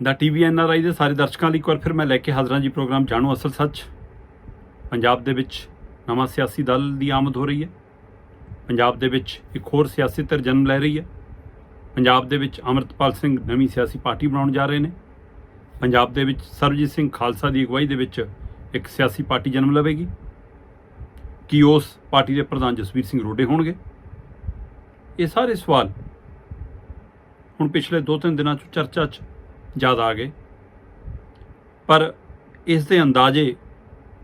ਦਾ TV NRI ਦੇ ਸਾਰੇ ਦਰਸ਼ਕਾਂ ਲਈ ਇੱਕ ਵਾਰ ਫਿਰ ਮੈਂ ਲੈ ਕੇ ਹਾਜ਼ਰਾਂ ਜੀ ਪ੍ਰੋਗਰਾਮ ਜਾਣੋ ਅਸਲ ਸੱਚ। ਪੰਜਾਬ ਦੇ ਵਿੱਚ ਨਵਾਂ ਸਿਆਸੀ ਦਲ ਦੀ ਆਮਦ ਹੋ ਰਹੀ ਹੈ। ਪੰਜਾਬ ਦੇ ਵਿੱਚ ਇੱਕ ਹੋਰ ਸਿਆਸੀ ਧਿਰ ਜਨਮ ਲੈ ਰਹੀ ਹੈ। ਪੰਜਾਬ ਦੇ ਵਿੱਚ ਅਮਰਤਪਾਲ ਸਿੰਘ ਨਵੀਂ ਸਿਆਸੀ ਪਾਰਟੀ ਬਣਾਉਣ ਜਾ ਰਹੇ ਨੇ। ਪੰਜਾਬ ਦੇ ਵਿੱਚ ਸਰਬਜੀਤ ਸਿੰਘ ਖਾਲਸਾ ਦੀ ਅਗਵਾਈ ਦੇ ਵਿੱਚ ਇੱਕ ਸਿਆਸੀ ਪਾਰਟੀ ਜਨਮ ਲਵੇਗੀ। ਕੀ ਉਸ ਪਾਰਟੀ ਦੇ ਪ੍ਰਧਾਨ ਜਸਵੀਰ ਸਿੰਘ ਰੋਡੇ ਹੋਣਗੇ? ਇਹ ਸਾਰੇ ਸਵਾਲ ਹੁਣ ਪਿਛਲੇ 2-3 ਦਿਨਾਂ 'ਚ ਚਰਚਾ 'ਚ ਜ਼ਿਆਦਾ ਆ ਗਏ। ਪਰ ਇਸ ਦੇ ਅੰਦਾਜ਼ੇ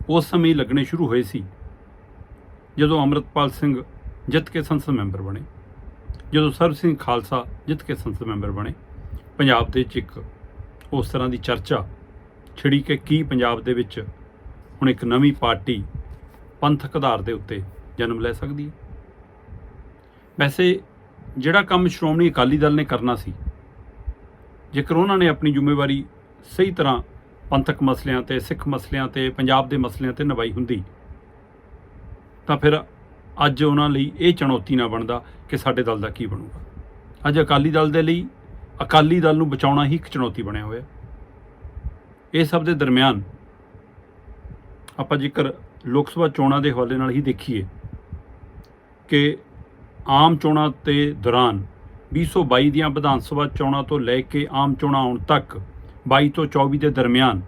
ਉਸ ਸਮੇਂ ਲੱਗਣੇ ਸ਼ੁਰੂ ਹੋਏ ਸੀ, ਜਦੋਂ ਅਮਰਤਪਾਲ ਸਿੰਘ ਜਿੱਤ ਕੇ ਸੰਸਦ ਮੈਂਬਰ ਬਣੇ, ਜਦੋਂ ਸਰਬ ਸਿੰਘ ਖਾਲਸਾ ਜਿੱਤ ਕੇ ਸੰਸਦ ਮੈਂਬਰ ਬਣੇ। ਪੰਜਾਬ ਦੇ ਵਿੱਚ ਇੱਕ ਉਸ ਤਰ੍ਹਾਂ ਦੀ ਚਰਚਾ ਛਿੜੀ ਕਿ ਕੀ ਪੰਜਾਬ ਦੇ ਵਿੱਚ ਹੁਣ ਇੱਕ ਨਵੀਂ ਪਾਰਟੀ ਪੰਥਕ ਆਧਾਰ ਦੇ ਉੱਤੇ ਜਨਮ ਲੈ ਸਕਦੀ ਹੈ। ਵੈਸੇ ਜਿਹੜਾ ਕੰਮ ਸ਼੍ਰੋਮਣੀ ਅਕਾਲੀ ਦਲ ਨੇ ਕਰਨਾ ਸੀ ਜੇਕਰ ਉਹਨਾਂ ਨੇ ਆਪਣੀ ਜ਼ਿੰਮੇਵਾਰੀ ਸਹੀ ਤਰ੍ਹਾਂ ਪੰਥਕ ਮਸਲਿਆਂ ਤੇ, ਸਿੱਖ ਮਸਲਿਆਂ ਤੇ, ਪੰਜਾਬ ਦੇ ਮਸਲਿਆਂ ਤੇ ਨਿਭਾਈ ਹੁੰਦੀ, ਤਾਂ ਫਿਰ ਅੱਜ ਉਹਨਾਂ ਲਈ ਇਹ ਚੁਣੌਤੀ ਨਾ ਬਣਦਾ ਕਿ ਸਾਡੇ ਦਲ ਦਾ ਕੀ ਬਣੂਗਾ। ਅੱਜ ਅਕਾਲੀ ਦਲ ਦੇ ਲਈ ਅਕਾਲੀ ਦਲ ਨੂੰ ਬਚਾਉਣਾ ਹੀ ਇੱਕ ਚੁਣੌਤੀ ਬਣਿਆ ਹੋਇਆ। ਇਹ ਸਭ ਦੇ ਦਰਮਿਆਨ ਆਪਾਂ ਜੇਕਰ ਲੋਕ ਸਭਾ ਚੋਣਾਂ ਦੇ ਹਵਾਲੇ ਨਾਲ ਹੀ ਦੇਖੀਏ ਕਿ ਆਮ ਚੋਣਾਂ ਦੇ ਦੌਰਾਨ 2022 ਦੀਆਂ ਵਿਧਾਨ ਸਭਾ ਚੋਣਾਂ ਤੋਂ ਲੈ ਕੇ ਆਮ ਚੋਣਾਂ ਆਉਣ ਤੱਕ 22 ਤੋਂ 24 ਦੇ ਦਰਮਿਆਨ।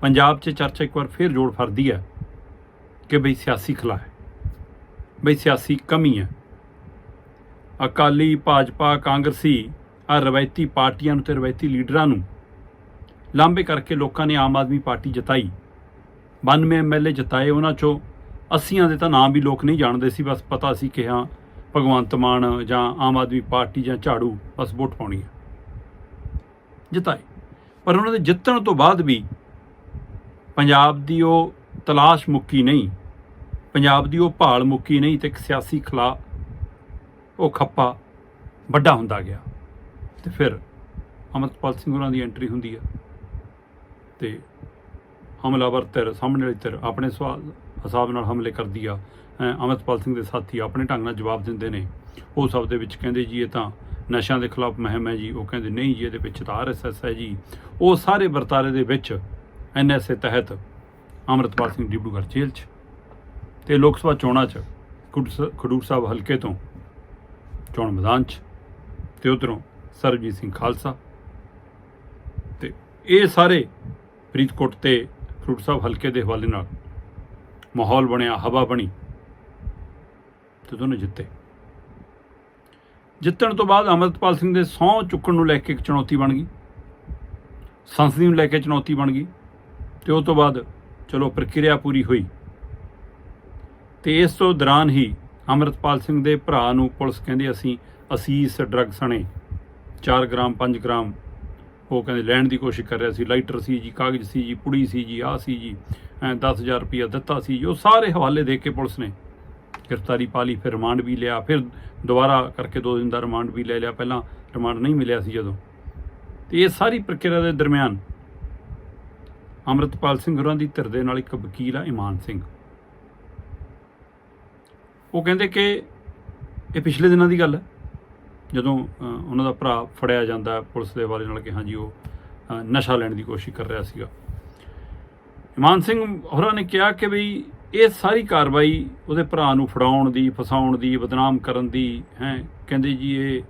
ਪੰਜਾਬ 'ਚ ਚਰਚਾ ਇੱਕ ਵਾਰ ਫਿਰ ਜੋੜ ਫਰਦੀ ਹੈ ਕਿ ਬਈ ਸਿਆਸੀ ਖਲਾ ਹੈ, ਬਈ ਸਿਆਸੀ ਕਮੀ ਹੈ। ਅਕਾਲੀ, ਭਾਜਪਾ, ਕਾਂਗਰਸੀ ਆ ਰਵਾਇਤੀ ਪਾਰਟੀਆਂ ਨੂੰ ਤੇ ਰਵਾਇਤੀ ਲੀਡਰਾਂ ਨੂੰ ਲਾਂਬੇ ਕਰਕੇ ਲੋਕਾਂ ਨੇ ਆਮ ਆਦਮੀ ਪਾਰਟੀ ਜਿਤਾਈ। 92 ਐਮਐਲਏ ਜਿਤਾਏ ਉਹਨਾਂ ਚੋਂ। 80ਆਂ ਦੇ ਤਾਂ ਨਾਮ ਵੀ ਲੋਕ ਨਹੀਂ ਜਾਣਦੇ ਸੀ, ਬਸ ਪਤਾ ਸੀ ਕਿ ਹਾਂ ਭਗਵੰਤ ਮਾਨ ਜਾਂ ਆਮ ਆਦਮੀ ਪਾਰਟੀ ਜਾਂ ਝਾੜੂ ਬਸ ਵੋਟ ਪਾਉਣੀ ਹੈ। ਜਿਤਾਏ ਪਰ ਉਹਨਾਂ ਦੇ ਜਿੱਤਣ ਤੋਂ ਬਾਅਦ ਵੀ ਪੰਜਾਬ ਦੀ ਉਹ ਤਲਾਸ਼ ਮੁੱਕੀ ਨਹੀਂ, ਪੰਜਾਬ ਦੀ ਉਹ ਭਾਲ ਮੁੱਕੀ ਨਹੀਂ ਤੇ ਇੱਕ ਸਿਆਸੀ ਖਲਾ ਉਹ ਖੱਪਾ ਵੱਡਾ ਹੁੰਦਾ ਗਿਆ। ਤੇ ਫਿਰ ਅਮਰਪਾਲ ਸਿੰਘ ਹੋਰਾਂ ਦੀ ਐਂਟਰੀ ਹੁੰਦੀ ਆ ਤੇ ਹਮਲਾਵਰ ਧਿਰ, ਸਾਹਮਣੇ ਵਾਲੀ ਧਿਰ ਆਪਣੇ ਸਵਾਲ ਹਿਸਾਬ ਨਾਲ ਹਮਲੇ ਕਰਦੀ ਆ। ਅਮਰਪਾਲ ਸਿੰਘ ਦੇ ਸਾਥੀ ਆਪਣੇ ਢੰਗ ਨਾਲ ਜਵਾਬ ਦਿੰਦੇ ਨੇ। ਉਹ ਸਭ ਦੇ ਵਿੱਚ ਕਹਿੰਦੇ, ਜੀ, ਇਹ ਤਾਂ ਨਸ਼ਿਆਂ ਦੇ ਖਿਲਾਫ ਮਹਿਮ ਹੈ ਜੀ। ਉਹ ਕਹਿੰਦੇ, ਨਹੀਂ ਜੀ, ਇਹਦੇ ਵਿੱਚ ਤਾਂ ਆਰਐਸਐਸ ਹੈ ਜੀ। ਉਹ ਸਾਰੇ ਵਰਤਾਰੇ ਦੇ ਵਿੱਚ ਐਨਐਸਏ ਤਹਿਤ ਅਮਰਪਾਲ ਸਿੰਘ ਡਿਬੜੂਗੜ੍ਹ ਜੇਲ੍ਹ 'ਚ ਤੇ ਲੋਕ ਸਭਾ ਚੋਣਾਂ 'ਚ ਖਡੂਰ ਸਾਹਿਬ ਹਲਕੇ ਤੋਂ ਚੋਣ ਮੈਦਾਨ 'ਚ ਤੇ ਉਧਰੋਂ ਸਰਬਜੀਤ ਸਿੰਘ ਖਾਲਸਾ ਤੇ ਇਹ ਸਾਰੇ ਫਰੀਦਕੋਟ ਤੇ ਖਡੂਰ ਸਾਹਿਬ ਹਲਕੇ ਦੇ ਹਵਾਲੇ ਨਾਲ ਮਾਹੌਲ ਬਣਿਆ, ਹਵਾ ਬਣੀ। ਤੇ ਦੋਨੋਂ ਜਿੱਤੇ। ਜਿੱਤਣ ਤੋਂ ਬਾਅਦ ਅਮਰਤਪਾਲ ਸਿੰਘ ਦੇ ਸਹੁੰ ਚੁੱਕਣ ਨੂੰ ਲੈ ਕੇ ਇੱਕ ਚੁਣੌਤੀ ਬਣ ਗਈ। ਸੰਸਦੀ ਨੂੰ ਲੈ ਕੇ ਚੁਣੌਤੀ ਬਣ ਗਈ। ਤੇ ਉਹ ਤੋਂ ਬਾਅਦ ਚਲੋ ਪ੍ਰਕਿਰਿਆ ਪੂਰੀ ਹੋਈ। ਤੇ ਇਸ ਤੋਂ ਦੌਰਾਨ ਹੀ ਅਮਰਤਪਾਲ ਸਿੰਘ ਦੇ ਭਰਾ ਨੂੰ ਪੁਲਿਸ ਕਹਿੰਦੇ ਅਸੀਂ ਅਸੀਸ ਡਰੱਗ ਸਣੇ। 4 ਗ੍ਰਾਮ 5 ਗ੍ਰਾਮ। ਉਹ ਕਹਿੰਦੇ ਲੈਣ ਦੀ ਕੋਸ਼ਿਸ਼ ਕਰ ਰਿਹਾ ਸੀ। ਲਾਈਟਰ ਸੀ ਜੀ, ਕਾਗਜ਼ ਸੀ ਜੀ, ਪੁੜੀ ਸੀ ਜੀ, ਆਹ ਸੀ ਜੀ, ਐਂ 10000 ਰੁਪਇਆ ਦਿੱਤਾ ਸੀ ਜੀ। ਉਹ ਸਾਰੇ ਹਵਾਲੇ ਦੇ ਕੇ ਪੁਲਿਸ ਨੇ ਗ੍ਰਿਫਤਾਰੀ ਪਾ ਲਈ, ਫਿਰ ਰਿਮਾਂਡ ਵੀ ਲਿਆ, ਫਿਰ ਦੁਬਾਰਾ ਕਰਕੇ ਦੋ ਦਿਨ ਦਾ ਰਿਮਾਂਡ ਵੀ ਲੈ ਲਿਆ। ਪਹਿਲਾਂ ਰਿਮਾਂਡ ਨਹੀਂ ਮਿਲਿਆ ਸੀ ਜਦੋਂ। ਤੇ ਇਹ ਸਾਰੀ ਪ੍ਰਕਿਰਿਆ ਦੇ ਦਰਮਿਆਨ ਅਮਰਤਪਾਲ ਸਿੰਘ ਹੋਰਾਂ ਦੀ ਧਿਰ ਦੇ ਨਾਲ ਇੱਕ ਵਕੀਲ ਆ, ਇਮਾਨ ਸਿੰਘ। ਉਹ ਕਹਿੰਦੇ ਕਿ ਇਹ ਪਿਛਲੇ ਦਿਨਾਂ ਦੀ ਗੱਲ ਹੈ। ਜਦੋਂ ਉਹਨਾਂ ਦਾ ਭਰਾ ਫੜਿਆ ਜਾਂਦਾ, ਪੁਲਿਸ ਦੇ ਹਵਾਲੇ ਨਾਲ ਕਿ ਹਾਂਜੀ ਉਹ ਨਸ਼ਾ ਲੈਣ ਦੀ ਕੋਸ਼ਿਸ਼ ਕਰ ਰਿਹਾ ਸੀਗਾ। ਇਮਾਨ ਸਿੰਘ ਹੋਰਾਂ ਨੇ ਕਿਹਾ ਕਿ ਬਈ ਇਹ ਸਾਰੀ ਕਾਰਵਾਈ ਉਹਦੇ ਭਰਾ ਨੂੰ ਫੜਾਉਣ ਦੀ, ਫਸਾਉਣ ਦੀ, ਬਦਨਾਮ ਕਰਨ ਦੀ, ਹੈ, ਕਹਿੰਦੇ ਜੀ ਇਹ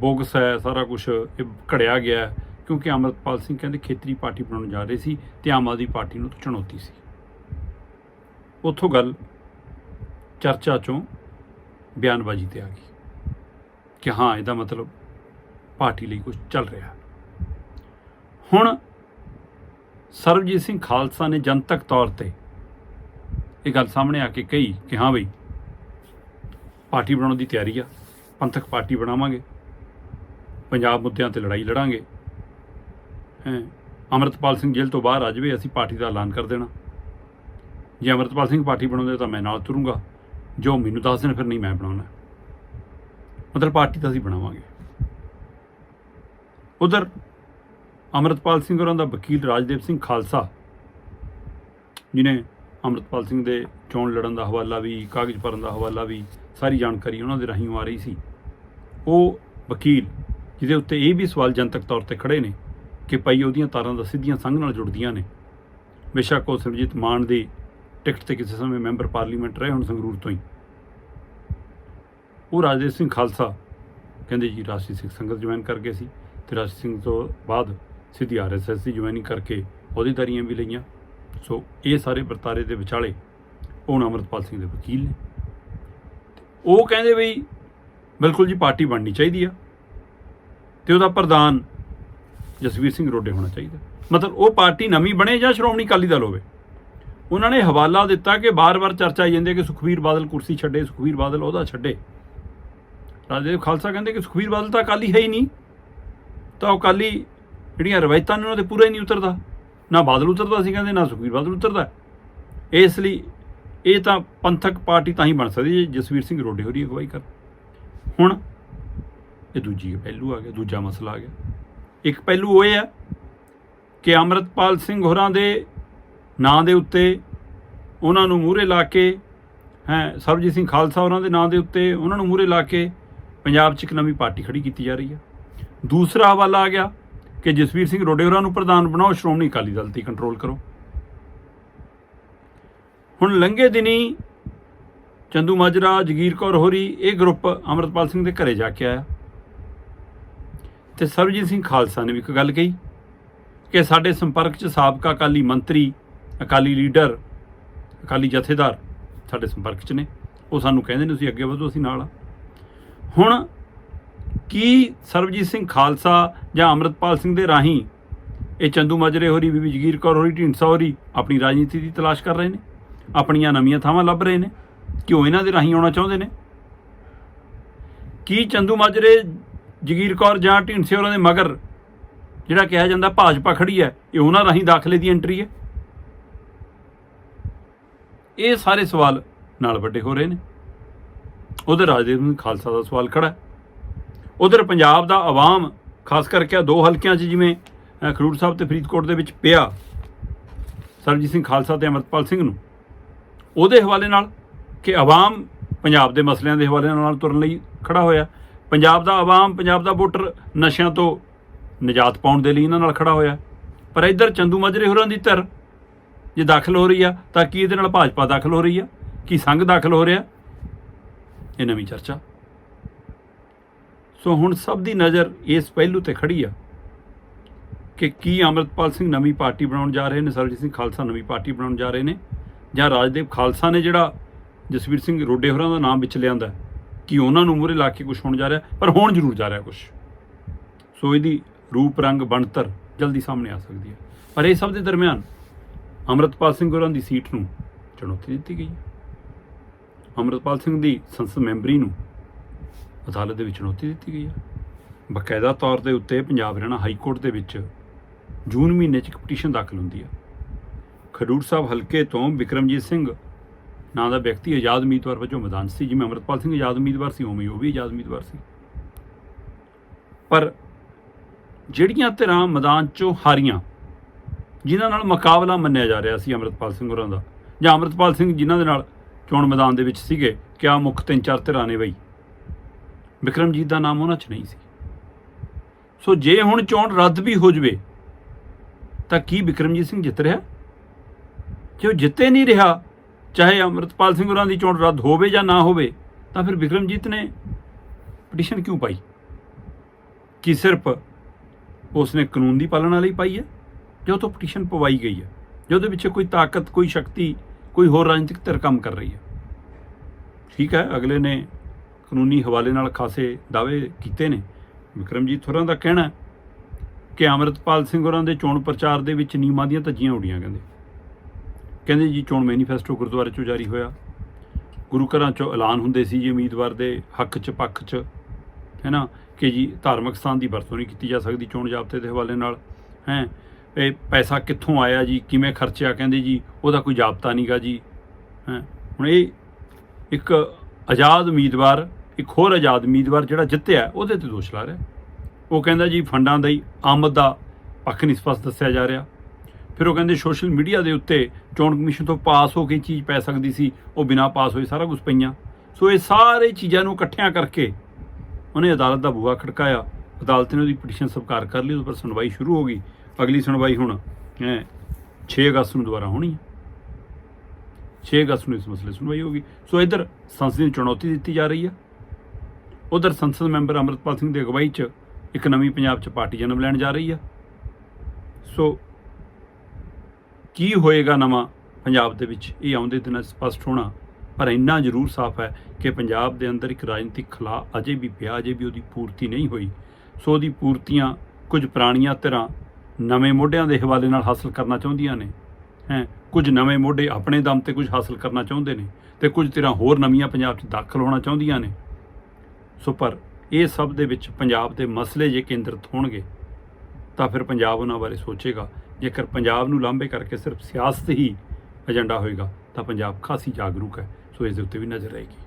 ਬੋਗਸ ਹੈ, ਸਾਰਾ ਕੁਝ ਇਹ ਘੜਿਆ ਗਿਆ ਕਿਉਂਕਿ ਅਮਰਪਾਲ ਸਿੰਘ ਕਹਿੰਦੇ ਖੇਤਰੀ ਪਾਰਟੀ ਬਣਾਉਣ ਜਾ ਰਹੇ ਸੀ ਤੇ ਆਮ ਆਦਮੀ ਪਾਰਟੀ ਨੂੰ ਚੁਣੌਤੀ ਸੀ। ਉੱਥੋਂ ਗੱਲ ਚਰਚਾ ਚੋਂ ਬਿਆਨਬਾਜ਼ੀ ਤੇ ਆ ਗਈ ਕਿ ਹਾਂ, ਇਹਦਾ ਮਤਲਬ ਪਾਰਟੀ ਲਈ ਕੁਝ ਚੱਲ ਰਿਹਾ ਹੁਣ ਸਰਬਜੀਤ ਸਿੰਘ ਖਾਲਸਾ ਨੇ ਜਨਤਕ ਤੌਰ ਤੇ ਇਹ ਗੱਲ ਸਾਹਮਣੇ ਆ ਕੇ ਕਹੀ ਕਿ ਹਾਂ ਬਈ, ਪਾਰਟੀ ਬਣਾਉਣ ਦੀ ਤਿਆਰੀ ਆ, ਪੰਥਕ ਪਾਰਟੀ ਬਣਾਵਾਂਗੇ, ਪੰਜਾਬ ਮੁੱਦਿਆਂ ਤੇ ਲੜਾਈ ਲੜਾਂਗੇ, ਹੈ, ਅਮਰਤਪਾਲ ਸਿੰਘ ਜੇਲ੍ਹ ਤੋਂ ਬਾਹਰ ਆ ਜਾਵੇ, ਅਸੀਂ ਪਾਰਟੀ ਦਾ ਐਲਾਨ ਕਰ ਦੇਣਾ। ਜੇ ਅਮਰਤਪਾਲ ਸਿੰਘ ਪਾਰਟੀ ਬਣਾਉਂਦੇ ਤਾਂ ਮੈਂ ਨਾਲ ਤੁਰੂੰਗਾ, ਜੋ ਮੈਨੂੰ ਦੱਸ ਦੇਣ, ਫਿਰ ਨਹੀਂ ਮੈਂ ਬਣਾਉਣਾ। ਮਤਲਬ ਪਾਰਟੀ ਤਾਂ ਅਸੀਂ ਬਣਾਵਾਂਗੇ। ਉਧਰ ਅਮਰਤਪਾਲ ਸਿੰਘ ਹੋਰਾਂ ਦਾ ਵਕੀਲ ਰਾਜਦੇਵ ਸਿੰਘ ਖਾਲਸਾ ਜਿਨੇ ਅਮਰਤਪਾਲ ਸਿੰਘ ਦੇ ਚੋਣ ਲੜਨ ਦਾ ਹਵਾਲਾ ਵੀ, ਕਾਗਜ਼ ਭਰਨ ਦਾ ਹਵਾਲਾ ਵੀ, ਸਾਰੀ ਜਾਣਕਾਰੀ ਉਹਨਾਂ ਦੇ ਰਾਹੀਂ ਆ ਰਹੀ ਸੀ। ਉਹ ਵਕੀਲ, ਜਿਹਦੇ ਉੱਤੇ ਇਹ ਵੀ ਸਵਾਲ ਜਨਤਕ ਤੌਰ ਤੇ ਖੜੇ ਨੇ ਕਿ ਭਾਈ ਉਹਦੀਆਂ ਤਾਰਾਂ ਦਾ ਸਿੱਧੀਆਂ ਸੰਘ ਨਾਲ ਜੁੜਦੀਆਂ ਨੇ। ਬੇਸ਼ੱਕ ਉਹ ਸਿਮਰਜੀਤ ਮਾਨ ਦੀ ਟਿਕਟ ਤੇ ਕਿਸੇ ਸਮੇਂ ਮੈਂਬਰ ਪਾਰਲੀਮੈਂਟ ਰਹੇ ਹੁਣ ਸੰਗਰੂਰ ਤੋਂ ਹੀ। ਉਹ ਰਾਜਦੇਵ ਸਿੰਘ ਖਾਲਸਾ ਕਹਿੰਦੇ ਜੀ ਰਾਸ਼ਟਰੀ ਸਿੱਖ ਸੰਗਤ ਜੁਆਇਨ ਕਰ ਗਏ ਸੀ ਤੇ ਰਾਸ਼ਟਰੀ ਸਿੰਘ ਤੋਂ ਬਾਅਦ ਸਿੱਧੀ ਆਰਐਸਐਸ ਦੀ ਜੁਆਇਨਿੰਗ ਕਰਕੇ ਅਹੁਦੇਦਾਰੀਆਂ ਵੀ ਲਈਆਂ। ਸੋ ਇਹ ਸਾਰੇ ਵਰਤਾਰੇ ਦੇ ਵਿਚਾਲੇ ਹੁਣ ਅਮਰਤਪਾਲ ਸਿੰਘ ਦੇ ਵਕੀਲ ਨੇ। ਉਹ ਕਹਿੰਦੇ ਵੀ ਬਿਲਕੁਲ ਜੀ ਪਾਰਟੀ ਬਣਨੀ ਚਾਹੀਦੀ ਆ ਤੇ ਉਹਦਾ ਪ੍ਰਧਾਨ ਜਸਵੀਰ ਸਿੰਘ ਰੋਡੇ ਹੋਣਾ ਚਾਹੀਦਾ। ਮਤਲਬ ਉਹ ਪਾਰਟੀ ਨਵੀਂ ਬਣੇ ਜਾਂ ਸ਼੍ਰੋਮਣੀ ਅਕਾਲੀ ਦਲ ਹੋਵੇ। ਉਹਨਾਂ ਨੇ ਹਵਾਲਾ ਦਿੱਤਾ ਕਿ ਬਾਰ-ਬਾਰ ਚਰਚਾ ਆਈ ਜਾਂਦੀ ਹੈ ਕਿ ਸੁਖਬੀਰ ਬਾਦਲ ਕੁਰਸੀ ਛੱਡੇ ਸੁਖਬੀਰ ਬਾਦਲ ਉਹਦਾ ਛੱਡੇ। ਰਾਜਦੇਵ ਖਾਲਸਾ ਕਹਿੰਦੇ ਕਿ ਸੁਖਬੀਰ ਬਾਦਲ ਤਾਂ ਅਕਾਲੀ ਹੈ ਹੀ ਨਹੀਂ। ਤਾਂ ਉਹ ਅਕਾਲੀ ਜਿਹੜੀਆਂ ਰਵਾਇਤਾਂ ਨੇ, ਉਹਨਾਂ ਤੇ ਪੂਰਾ ਹੀ ਨਹੀਂ ਉਤਰਦਾ। ਨਾ ਬਾਦਲ ਉਤਰਦਾ ਸੀ ਕਹਿੰਦੇ, ਨਾ ਸੁਖਬੀਰ ਬਾਦਲ ਉਤਰਦਾ। ਇਸ ਲਈ ਇਹ ਤਾਂ ਪੰਥਕ ਪਾਰਟੀ ਤਾਂ ਹੀ ਬਣ ਸਕਦੀ ਜੇ ਜਸਵੀਰ ਸਿੰਘ ਰੋਡੇ ਹੋਰੀ ਅਗਵਾਈ ਕਰ ਹੁਣ ਇਹ ਦੂਜੀ ਪਹਿਲੂ ਆ ਗਿਆ, ਦੂਜਾ ਮਸਲਾ ਆ ਗਿਆ। ਇੱਕ ਪਹਿਲੂ ਉਹ ਇਹ ਹੈ ਕਿ ਅਮਰਤਪਾਲ ਸਿੰਘ ਹੋਰਾਂ ਦੇ ਨਾਂ ਦੇ ਉੱਤੇ ਉਹਨਾਂ ਨੂੰ ਮੂਹਰੇ ਲਾ ਕੇ, ਹੈ, ਸਰਬਜੀਤ ਸਿੰਘ ਖਾਲਸਾ ਹੋਰਾਂ ਦੇ ਨਾਂ ਦੇ ਉੱਤੇ ਉਹਨਾਂ ਨੂੰ ਮੂਹਰੇ ਲਾ ਕੇ ਪੰਜਾਬ 'ਚ ਇੱਕ ਨਵੀਂ ਪਾਰਟੀ ਖੜੀ ਕੀਤੀ ਜਾ ਰਹੀ ਹੈ। ਦੂਸਰਾ ਹਵਾਲਾ ਆ ਗਿਆ ਕਿ ਜਸਵੀਰ ਸਿੰਘ ਰੋਡੇ ਹੋਰਾਂ ਨੂੰ ਪ੍ਰਧਾਨ ਬਣਾਓ, ਸ਼੍ਰੋਮਣੀ ਅਕਾਲੀ ਦਲ ਤੇ ਕੰਟਰੋਲ ਕਰੋ। ਹੁਣ ਲੰਘੇ ਦਿਨੀ ਚੰਦੂ ਮਾਜਰਾ, ਜਗੀਰ ਕੌਰ ਹੋਰੀ, ਇਹ ਗਰੁੱਪ ਅਮਰਤਪਾਲ ਸਿੰਘ ਦੇ ਘਰੇ ਜਾ ਕੇ ਆਇਆ। ਤੇ ਸਰਬਜੀਤ ਸਿੰਘ ਖਾਲਸਾ ਨੇ ਵੀ ਇੱਕ ਗੱਲ ਕਹੀ ਕਿ ਸਾਡੇ ਸੰਪਰਕ 'ਚ ਸਾਬਕਾ ਅਕਾਲੀ ਮੰਤਰੀ, ਅਕਾਲੀ ਲੀਡਰ, ਅਕਾਲੀ ਜਥੇਦਾਰ ਸਾਡੇ ਸੰਪਰਕ 'ਚ ਨੇ। ਉਹ ਸਾਨੂੰ ਕਹਿੰਦੇ ਨੇ, ਤੁਸੀਂ ਅੱਗੇ ਵਧੋ, ਅਸੀਂ ਨਾਲ ਆ। ਹੁਣ ਕੀ ਸਰਬਜੀਤ ਸਿੰਘ ਖਾਲਸਾ ਜਾਂ ਅਮਰਤਪਾਲ ਸਿੰਘ ਦੇ ਰਾਹੀਂ ਇਹ ਚੰਦੂ ਮਾਜਰੇ ਹੋਰੀ, ਬੀਬੀ ਜਗੀਰ ਕੌਰ ਹੋਰੀ, ਢੀਂਡਸਾ ਹੋਰੀ ਆਪਣੀ ਰਾਜਨੀਤੀ ਦੀ ਤਲਾਸ਼ ਕਰ ਰਹੇ ਨੇ? ਆਪਣੀਆਂ ਨਵੀਆਂ ਥਾਵਾਂ ਲੱਭ ਰਹੇ ਨੇ? ਕਿ ਉਹ ਇਹਨਾਂ ਦੇ ਰਾਹੀਂ ਆਉਣਾ ਚਾਹੁੰਦੇ ਨੇ? ਕੀ ਚੰਦੂ ਮਾਜਰੇ, ਜਗੀਰ ਕੌਰ ਜਾਂ ਢੀਂਡਸੇ ਹੋਰਾਂ ਦੇ ਮਗਰ ਜਿਹੜਾ ਕਿਹਾ ਜਾਂਦਾ ਭਾਜਪਾ ਖੜੀ ਹੈ, ਇਹ ਉਹਨਾਂ ਰਾਹੀਂ ਦਾਖਲੇ ਦੀ ਐਂਟਰੀ ਹੈ? ਇਹ ਸਾਰੇ ਸਵਾਲ ਨਾਲ ਵੱਡੇ ਹੋ ਰਹੇ ਨੇ। ਉਧਰ ਰਾਜਦੇਵ ਸਿੰਘ ਖਾਲਸਾ ਦਾ ਸਵਾਲ ਖੜਾ ਹੈ। ਉਧਰ ਪੰਜਾਬ ਦਾ ਆਵਾਮ ਖਾਸ ਕਰਕੇ ਦੋ ਹਲਕਿਆਂ 'ਚ ਜਿਵੇਂ ਅ, ਸਾਹਿਬ ਤੇ ਫਰੀਦਕੋਟ ਦੇ ਵਿੱਚ ਪਿਆ ਸਰਬਜੀਤ ਸਿੰਘ ਖਾਲਸਾ ਤੇ ਅਮਰਪਾਲ ਸਿੰਘ ਨੂੰ। ਉਹਦੇ ਹਵਾਲੇ ਨਾਲ ਕਿ ਆਵਾਮ ਪੰਜਾਬ ਦੇ ਮਸਲਿਆਂ ਦੇ ਹਵਾਲੇ ਨਾਲ ਤੁਰਨ ਲਈ ਖੜਾ ਹੋਇਆ। ਪੰਜਾਬ ਦਾ ਆਵਾਮ ਪੰਜਾਬ ਦਾ ਵੋਟਰ ਨਸ਼ਿਆਂ ਤੋਂ ਨਿਜਾਤ ਪਾਉਣ ਦੇ ਲਈ ਇਹਨਾਂ ਨਾਲ ਖੜਾ ਹੋਇਆ। ਪਰ ਇੱਧਰ ਚੰਦੂ ਮਾਜਰੇ ਹੋਰਾਂ ਦੀ ਧਿਰ ਜੇ ਦਾਖਲ ਹੋ ਰਹੀ ਆ ਤਾਂ ਕੀ ਇਹਦੇ ਨਾਲ ਭਾਜਪਾ ਦਾਖਲ ਹੋ ਰਹੀ ਆ? ਕੀ ਸੰਘ ਦਾਖਲ ਹੋ ਰਿਹਾ? ਇਹ ਨਵੀਂ ਚਰਚਾ। ਸੋ ਹੁਣ ਸਭ ਦੀ ਨਜ਼ਰ ਇਸ ਪਹਿਲੂ ਤੇ ਖੜੀ ਆ ਕਿ ਕੀ ਅਮਰਤਪਾਲ ਸਿੰਘ ਨਵੀਂ ਪਾਰਟੀ ਬਣਾਉਣ ਜਾ ਰਹੇ ਨੇ ਸਰਜੀਤ ਸਿੰਘ ਖਾਲਸਾ ਨਵੀਂ ਪਾਰਟੀ ਬਣਾਉਣ ਜਾ ਰਹੇ ਨੇ, ਜਾਂ ਰਾਜਦੇਵ ਖਾਲਸਾ ਨੇ ਜਿਹੜਾ ਜਸਵੀਰ ਸਿੰਘ ਰੋਡੇ ਹੋਰਾਂ ਦਾ ਨਾਮ ਵਿੱਚ ਲਿਆਂਦਾ, ਕਿ ਉਹਨਾਂ ਨੂੰ ਮੂਹਰੇ ਲਾ ਕੇ ਕੁਝ ਹੋਣ ਜਾ ਰਿਹਾ, ਪਰ ਹੋਣ ਜ਼ਰੂਰ ਜਾ ਰਿਹਾ ਕੁਝ ਸੋ ਇਹਦੀ ਰੂਪ ਰੰਗ ਬਣਤਰ ਜਲਦੀ ਸਾਹਮਣੇ ਆ ਸਕਦੀ ਹੈ। ਪਰ ਇਹ ਸਭ ਦੇ ਦਰਮਿਆਨ ਅਮਰਤਪਾਲ ਸਿੰਘ ਹੋਰਾਂ ਦੀ ਸੀਟ ਨੂੰ ਚੁਣੌਤੀ ਦਿੱਤੀ ਗਈ ਹੈ। ਅਮਰਤਪਾਲ ਸਿੰਘ ਦੀ ਸੰਸਦ ਮੈਂਬਰੀ ਨੂੰ ਅਦਾਲਤ ਦੇ ਵਿੱਚ ਚੁਣੌਤੀ ਦਿੱਤੀ ਗਈ ਹੈ। ਬਕਾਇਦਾ ਤੌਰ ਦੇ ਉੱਤੇ ਪੰਜਾਬ ਹਰਿਆਣਾ ਹਾਈ ਕੋਰਟ ਦੇ ਵਿੱਚ ਜੂਨ ਮਹੀਨੇ 'ਚ ਇੱਕ ਪਟੀਸ਼ਨ ਦਾਖਲ ਹੁੰਦੀ ਹੈ। ਖਡੂਰ ਸਾਹਿਬ ਹਲਕੇ ਤੋਂ ਵਿਕਰਮਜੀਤ ਸਿੰਘ ਨਾਂ ਦਾ ਵਿਅਕਤੀ ਆਜ਼ਾਦ ਉਮੀਦਵਾਰ ਵਜੋਂ ਮੈਦਾਨ ਸੀ, ਜਿਵੇਂ ਅਮਰਤਪਾਲ ਸਿੰਘ ਆਜ਼ਾਦ ਉਮੀਦਵਾਰ ਸੀ, ਉਵੇਂ ਉਹ ਵੀ ਆਜ਼ਾਦ ਉਮੀਦਵਾਰ ਸੀ। ਪਰ ਜਿਹੜੀਆਂ ਧਿਰਾਂ ਮੈਦਾਨ 'ਚੋਂ ਹਾਰੀਆਂ, ਜਿਨ੍ਹਾਂ ਨਾਲ ਮੁਕਾਬਲਾ ਮੰਨਿਆ ਜਾ ਰਿਹਾ ਸੀ ਅਮਰਤਪਾਲ ਸਿੰਘ ਹੋਰਾਂ ਦਾ, ਜਾਂ ਅਮਰਤਪਾਲ ਸਿੰਘ ਜਿਨ੍ਹਾਂ ਦੇ ਨਾਲ ਚੋਣ ਮੈਦਾਨ ਦੇ ਵਿੱਚ ਸੀਗੇ, ਕਿਆ ਮੁੱਖ ਤਿੰਨ ਚਾਰ ਧਿਰਾਂ ਨੇ ਬਈ? ਵਿਕਰਮਜੀਤ ਦਾ ਨਾਮ ਉਹਨਾਂ 'ਚ ਨਹੀਂ ਸੀ। ਸੋ ਜੇ ਹੁਣ ਚੋਣ ਰੱਦ ਵੀ ਹੋ ਜਵੇ, ਤਾਂ ਕੀ ਵਿਕਰਮਜੀਤ ਸਿੰਘ ਜਿੱਤ ਰਿਹਾ? ਜੇ ਉਹ ਜਿੱਤੇ ਨਹੀਂ ਰਿਹਾ, ਚਾਹੇ ਅਮਰਤਪਾਲ ਸਿੰਘ ਹੋਰਾਂ ਦੀ ਚੋਣ ਰੱਦ ਹੋਵੇ ਜਾਂ ਨਾ ਹੋਵੇ, ਤਾਂ ਫਿਰ ਵਿਕਰਮਜੀਤ ਨੇ ਪਟੀਸ਼ਨ ਕਿਉਂ ਪਾਈ? ਕੀ ਸਿਰਫ ਉਸਨੇ ਕਾਨੂੰਨ ਦੀ ਪਾਲਣਾ ਲਈ ਪਾਈ ਹੈ, ਜੋ ਤੋਂ ਪਟੀਸ਼ਨ ਪਵਾਈ ਗਈ ਹੈ, ਜੋ ਉਹਦੇ ਵਿੱਚ ਕੋਈ ਤਾਕਤ, ਕੋਈ ਸ਼ਕਤੀ, ਕੋਈ ਹੋਰ ਰਾਜਨੀਤਿਕ ਧਿਰ ਕੰਮ ਕਰ ਰਹੀ ਹੈ? ਠੀਕ ਹੈ, ਅਗਲੇ ਨੇ ਕਾਨੂੰਨੀ ਹਵਾਲੇ ਨਾਲ ਖਾਸੇ ਦਾਅਵੇ ਕੀਤੇ ਨੇ। ਵਿਕਰਮਜੀਤ ਹੋਰਾਂ ਦਾ ਕਹਿਣਾ ਕਿ ਅਮਰਤਪਾਲ ਸਿੰਘ ਹੋਰਾਂ ਦੇ ਚੋਣ ਪ੍ਰਚਾਰ ਦੇ ਵਿੱਚ ਨੀਮਾਂ ਦੀਆਂ ਧੱਜੀਆਂ ਉਡੀਆਂ, ਕਹਿੰਦੇ। ਕਹਿੰਦੇ ਜੀ, ਚੋਣ ਮੈਨੀਫੈਸਟੋ ਗੁਰਦੁਆਰੇ ਚੋਂ ਜਾਰੀ ਹੋਇਆ। ਗੁਰੂ ਘਰਾਂ ਚੋਂ ਐਲਾਨ ਹੁੰਦੇ ਸੀ ਜੀ ਉਮੀਦਵਾਰ ਦੇ ਹੱਕ 'ਚ ਪੱਖ 'ਚ ਹੈ ਨਾ ਕਿ ਜੀ ਧਾਰਮਿਕ ਸਥਾਨ ਦੀ ਵਰਤੋਂ ਨਹੀਂ ਕੀਤੀ ਜਾ ਸਕਦੀ ਚੋਣ ਜ਼ਾਬਤੇ ਦੇ ਹਵਾਲੇ ਨਾਲ, ਹੈ? ਇਹ ਪੈਸਾ ਕਿੱਥੋਂ ਆਇਆ ਜੀ? ਕਿਵੇਂ ਖਰਚਿਆ? ਕਹਿੰਦੇ ਜੀ, ਉਹਦਾ ਕੋਈ ਜ਼ਾਬਤਾ ਨਹੀਂਗਾ ਜੀ, ਹੈ? ਹੁਣ ਇਹ ਇੱਕ ਆਜ਼ਾਦ ਉਮੀਦਵਾਰ ਇੱਕ ਹੋਰ ਆਜ਼ਾਦ ਉਮੀਦਵਾਰ ਜਿਹੜਾ ਜਿੱਤਿਆ, ਉਹਦੇ ਤੇ ਦੋਸ਼ ਲਾ ਰਿਹਾ। ਉਹ ਕਹਿੰਦਾ ਜੀ ਫੰਡਾਂ ਦਾ ਹੀ ਆਮਦ ਦਾ ਪੱਖ ਨਹੀਂ ਸਪਸ਼ਟ ਦੱਸਿਆ ਜਾ ਰਿਹਾ। ਫਿਰ ਉਹ ਕਹਿੰਦੇ ਸੋਸ਼ਲ ਮੀਡੀਆ ਦੇ ਉੱਤੇ ਚੋਣ ਕਮਿਸ਼ਨ ਤੋਂ ਪਾਸ ਹੋ ਕੇ ਚੀਜ਼ ਪੈ ਸਕਦੀ ਸੀ, ਉਹ ਬਿਨਾਂ ਪਾਸ ਹੋਏ ਸਾਰਾ ਕੁਝ ਪਈਆਂ। ਸੋ ਇਹ ਸਾਰੇ ਚੀਜ਼ਾਂ ਨੂੰ ਇਕੱਠਿਆਂ ਕਰਕੇ ਉਹਨੇ ਅਦਾਲਤ ਦਾ ਬੂਹਾ ਖੜਕਾਇਆ। ਅਦਾਲਤ ਨੇ ਉਹਦੀ ਪਟੀਸ਼ਨ ਸਵੀਕਾਰ ਕਰ ਲਈ ਉਸ ਪਰ ਸੁਣਵਾਈ ਸ਼ੁਰੂ ਹੋ ਗਈ। ਅਗਲੀ ਸੁਣਵਾਈ ਹੁਣ, ਹੈ 6 ਅਗਸਤ ਨੂੰ ਦੁਬਾਰਾ ਹੋਣੀ ਹੈ 6 ਅਗਸਤ ਨੂੰ ਇਸ ਮਸਲੇ ਸੁਣਵਾਈ ਹੋਗੀ ਸੋ ਇਧਰ ਸੰਸਦ ਨੂੰ ਚੁਣੌਤੀ ਦਿੱਤੀ ਜਾ ਰਹੀ ਹੈ ਉਧਰ ਸੰਸਦ ਮੈਂਬਰ ਅਮਰਤਪਾਲ ਸਿੰਘ ਦੀ ਅਗਵਾਈ 'ਚ ਇੱਕ ਨਵੀਂ ਪੰਜਾਬ 'ਚ ਪਾਰਟੀ ਜਨਮ ਲੈਣ ਜਾ ਰਹੀ ਆ। ਸੋ ਕੀ ਹੋਏਗਾ ਨਵਾਂ ਪੰਜਾਬ ਦੇ ਵਿੱਚ? ਇਹ ਆਉਂਦੇ ਦਿਨਾਂ 'ਚ ਸਪਸ਼ਟ ਹੋਣਾ, ਪਰ ਇੰਨਾ ਜ਼ਰੂਰ ਸਾਫ਼ ਹੈ ਕਿ ਪੰਜਾਬ ਦੇ ਅੰਦਰ ਇੱਕ ਰਾਜਨੀਤਿਕ ਖਲਾ ਅਜੇ ਵੀ ਪਿਆ, ਅਜੇ ਵੀ ਉਹਦੀ ਪੂਰਤੀ ਨਹੀਂ ਹੋਈ। ਸੋ ਉਹਦੀ ਪੂਰਤੀਆਂ ਕੁਝ ਪੁਰਾਣੀਆਂ ਧਿਰਾਂ ਨਵੇਂ ਮੋਢਿਆਂ ਦੇ ਹਵਾਲੇ ਨਾਲ ਹਾਸਲ ਕਰਨਾ ਚਾਹੁੰਦੀਆਂ ਨੇ। ਹੈ, ਕੁਝ ਨਵੇਂ ਮੋਢੇ ਆਪਣੇ ਦਮ ਤੇ ਕੁਝ ਹਾਸਲ ਕਰਨਾ ਚਾਹੁੰਦੇ ਨੇ ਤੇ ਕੁਝ ਧਿਰਾਂ ਹੋਰ ਨਵੀਆਂ ਪੰਜਾਬ 'ਚ ਦਾਖਲ ਹੋਣਾ ਚਾਹੁੰਦੀਆਂ ਨੇ। ਸੋ ਪਰ ਇਹ ਸਭ ਦੇ ਵਿੱਚ ਪੰਜਾਬ ਦੇ ਮਸਲੇ ਜੇ ਕੇਂਦਰਿਤ ਹੋਣਗੇ, ਤਾਂ ਫਿਰ ਪੰਜਾਬ ਉਹਨਾਂ ਬਾਰੇ ਸੋਚੇਗਾ। ਜੇਕਰ ਪੰਜਾਬ ਨੂੰ ਲਾਂਭੇ ਕਰਕੇ ਸਿਰਫ ਸਿਆਸਤ ਹੀ ਏਜੰਡਾ ਹੋਏਗਾ, ਤਾਂ ਪੰਜਾਬ ਖਾਸੀ ਜਾਗਰੂਕ ਹੈ। ਸੋ ਇਸ ਦੇ ਉੱਤੇ ਵੀ ਨਜ਼ਰ ਰਹੇਗੀ।